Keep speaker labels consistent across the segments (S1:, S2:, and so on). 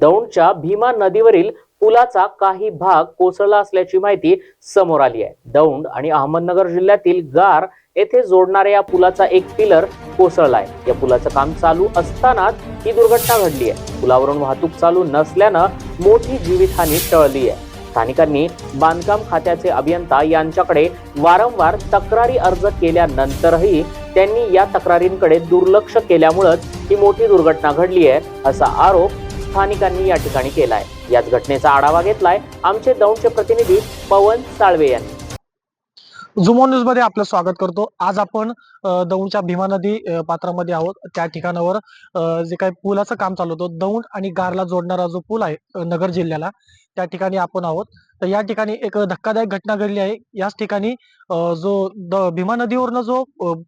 S1: दौंडच्या भीमा नदीवरील पुलाचा काही भाग कोसळला असल्याची माहिती समोर आली आहे. दौंड आणि अहमदनगर जिल्ह्यातील गार येथे जोडणाऱ्या या पुलाचा एक पिलर कोसळला आहे. या पुलाचं काम चालू असतानाच ही दुर्घटना घडली आहे. पुलावरून वाहतूक चालू नसल्यानं मोठी जीवितहानी टळली आहे. स्थानिकांनी बांधकाम खात्याचे अभियंता यांच्याकडे वारंवार तक्रारी अर्ज केल्यानंतरही त्यांनी या तक्रारींकडे दुर्लक्ष केल्यामुळंच ही मोठी दुर्घटना घडली आहे असा आरोप स्थानिकांनी या ठिकाणी केलाय. याच घटनेचा आढावा घेतलाय आमचे दौंडचे प्रतिनिधी पवन साळवे यांनी.
S2: झुमॉन न्यूजमध्ये आपलं स्वागत करतो. आज आपण दौंडच्या भीमा नदी पात्रामध्ये आहोत. त्या ठिकाणावर जे काही पुलाचं काम चालू होतं दौंड आणि गारला जोडणारा जो पूल आहे नगर जिल्ह्याला त्या ठिकाणी आपण आहोत. तर या ठिकाणी एक धक्कादायक घटना घडली आहे. याच ठिकाणी जो द- भीमा नदीवरनं जो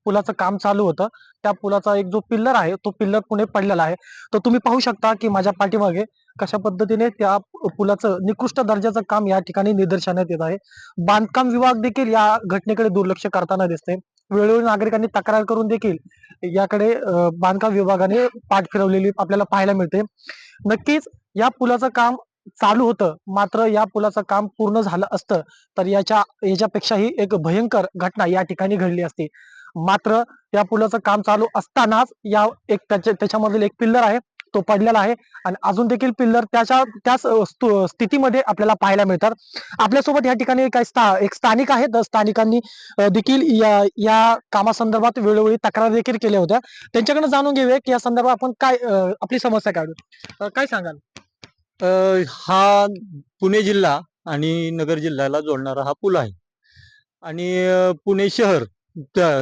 S2: पुलाचं काम चालू होतं त्या पुलाचा एक जो पिल्लर आहे तो पिल्लर पुढे पडलेला आहे. तर तुम्ही पाहू शकता की माझ्या पाठीमागे कशा पद्धतीने त्या पुलाचं निकृष्ट दर्जाचं काम या ठिकाणी निदर्शनात येत आहे. बांधकाम विभाग देखील या घटनेकडे दुर्लक्ष करताना दिसते वेळोवेळी नागरिकांनी तक्रार करून देखील याकडे बांधकाम विभागाने पाठ फिरवलेली आपल्याला पाहायला मिळते. नक्कीच या पुलाचं काम चालू होतं मात्र या पुलाचं काम पूर्ण झालं असतं तर याच्या याच्यापेक्षाही एक भयंकर घटना या ठिकाणी घडली असती. मात्र या पुलाचं काम चालू असतानाच या एक त्याच्या त्याच्यामधील एक पिल्लर आहे तो पडलेला आहे. आणि अजून देखील पिल्लर त्याच्या त्याच स्थितीमध्ये आपल्याला पाहायला मिळतात. आपल्यासोबत या ठिकाणी काही स्था एक स्थानिक आहेत. तर स्थानिकांनी देखील या या कामासंदर्भात वेळोवेळी तक्रार देखील केल्या होत्या. त्यांच्याकडे जाणून घेऊया की या संदर्भात आपण काय आपली समस्या काढू काय सांगाल?
S3: हा पुणे जिल्हा आणि नगर जिल्ह्याला जोडणारा हा पूल आहे. आणि पुणे शहर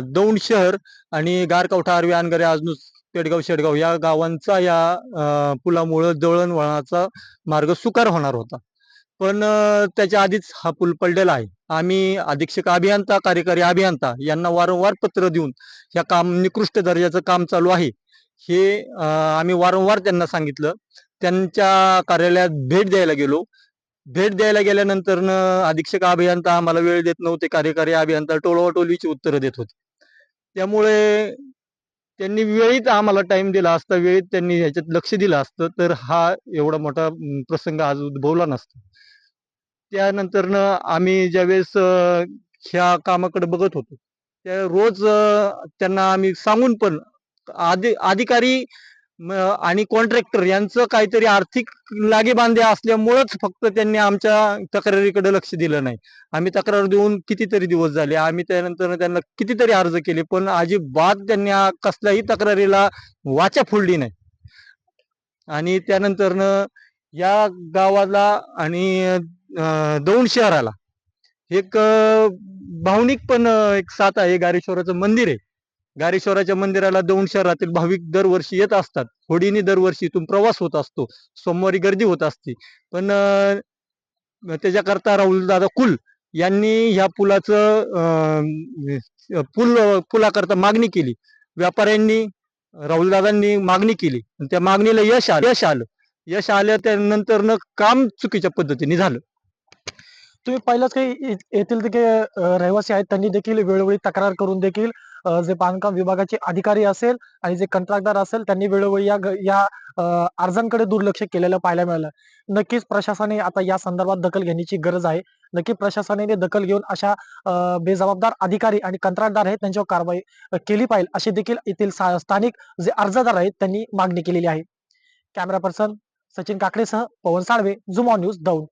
S3: दौंड शहर आणि गारकवठा आरवी अनगरे आजनूस पेडगाव शेडगाव या गावांचा या पुलामुळं दळणवळणाचा मार्ग सुकार होणार होता. पण त्याच्या आधीच हा पूल पडलेला आहे. आम्ही अधीक्षक अभियंता कार्यकारी अभियंता यांना वारंवार पत्र देऊन या काम निकृष्ट दर्जाचं काम चालू आहे. हे आम्ही वारंवार त्यांना सांगितलं. त्यांच्या कार्यालयात भेट द्यायला गेलो. भेट द्यायला गेल्यानंतर अधीक्षक अभियंता आम्हाला वेळ देत नव्हते. कार्यकारी अभियंता टोलवाटोलीची उत्तरं देत होते. त्यामुळे त्यांनी वेळीच आम्हाला टाइम दिला असता वेळीत त्यांनी ह्याच्यात लक्ष दिलं असतं तर हा एवढा मोठा प्रसंग आज उद्भवला नसता. त्यानंतर आम्ही ज्यावेळेस ह्या कामाकडे बघत होतो त्या रोज त्यांना आम्ही सांगून पण आधी अधिकारी आणि कॉन्ट्रॅक्टर यांचं काहीतरी आर्थिक लागेबांधे असल्यामुळंच फक्त त्यांनी आमच्या तक्रारीकडे लक्ष दिलं नाही. आम्ही तक्रार देऊन कितीतरी दिवस झाले. आम्ही त्यानंतर त्यांना कितीतरी अर्ज केले पण अजिबात त्यांनी कसल्याही तक्रारीला वाचा फोडली नाही. आणि त्यानंतरनं या गावाला आणि दौंड शहराला एक भावनिक पण एक साथ आहे. गारेश्वराचं मंदिर आहे. गारेश्वराच्या मंदिराला दौंड शहरातील भाविक दरवर्षी येत असतात. होडीने दरवर्षी इथून प्रवास होत असतो. सोमवारी गर्दी होत असते. पण त्याच्याकरता राहुल दादा कुल यांनी ह्या पुलाचं अं, पुल पुलाकरता मागणी केली. व्यापाऱ्यांनी राहुल दादांनी मागणी केली. त्या मागणीला यश आलं. यश आलं. यश आल्या त्यानंतर काम चुकीच्या पद्धतीने झालं.
S2: तुम्ही पाहिलंच काही येथील जे रहिवासी आहेत. त्यांनी देखील वेळोवेळी तक्रार करून देखील जे बांधकाम विभागाचे अधिकारी असेल आणि जे कंत्राटदार असेल त्यांनी वेळोवेळी या या अर्जांकडे दुर्लक्ष केलेलं पाहायला मिळालं. नक्कीच प्रशासनाने आता या संदर्भात दखल घेण्याची गरज आहे. नक्की प्रशासनाने दखल घेऊन अशा बेजबाबदार अधिकारी आणि कंत्राटदार आहेत त्यांच्यावर कारवाई केली पाहिजे अशी देखील येथील स्थानिक जे अर्जदार आहेत त्यांनी मागणी केलेली आहे. कॅमेरा पर्सन सचिन काकडेसह पवन साळवे झुमॉन न्यूज दौंड.